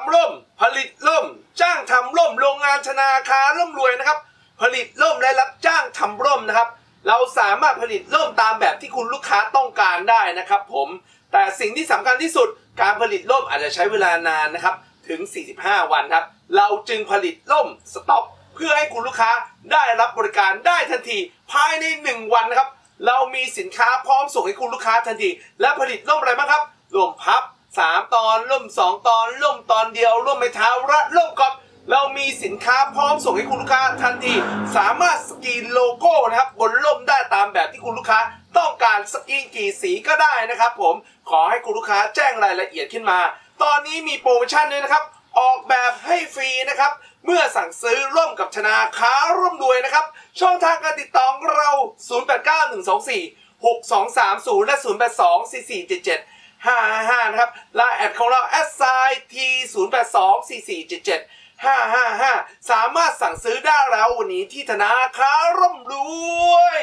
ำร่ม ผลิตร่ม จ้างทำร่ม โรงงานธนาคารร่มรวยนะครับ ผลิตร่มและรับจ้างทำร่มนะครับ เราสามารถผลิตร่มตามแบบที่คุณลูกค้าต้องการได้นะครับ ผม แต่สิ่งที่สำคัญที่สุด การผลิตร่มอาจจะใช้เวลานานนะครับ ถึง 45 วันครับ เราจึงผลิตร่มสต็อก เพื่อให้คุณลูกค้าได้รับบริการได้ทันที ภายใน 1 วันนะครับ เรามีสินค้าพร้อมส่งให้คุณลูกค้าทันที และผลิตร่มอะไรบ้างครับร่มพับ 3 ตอนร่ม2 ตอนร่ม ตอนเดียวร่มไม้เท้าและร่มกอบเรามีสินค้าพร้อมส่งให้คุณลูกค้าทันที สามารถสกรีนโลโก้นะครับบนร่มได้ตามแบบที่คุณลูกค้าต้องการสกรีนกี่สีก็ได้นะครับ ผมขอให้คุณลูกค้าแจ้งรายละเอียดขึ้นมา ตอนนี้มีโปรโมชั่นด้วยนะครับ ออกแบบให้ฟรีนะครับ เมื่อสั่งซื้อร่วมกับธนาคาร่วมรวยนะครับ ช่องทางการติดต่อเรา 089124 6230 และ 082 4477 555 นะครับไลน์แอดของเรา s i t 082 4477 555สามารถสั่งซื้อได้แล้ววันนี้ที่ธนาคารร่มรวย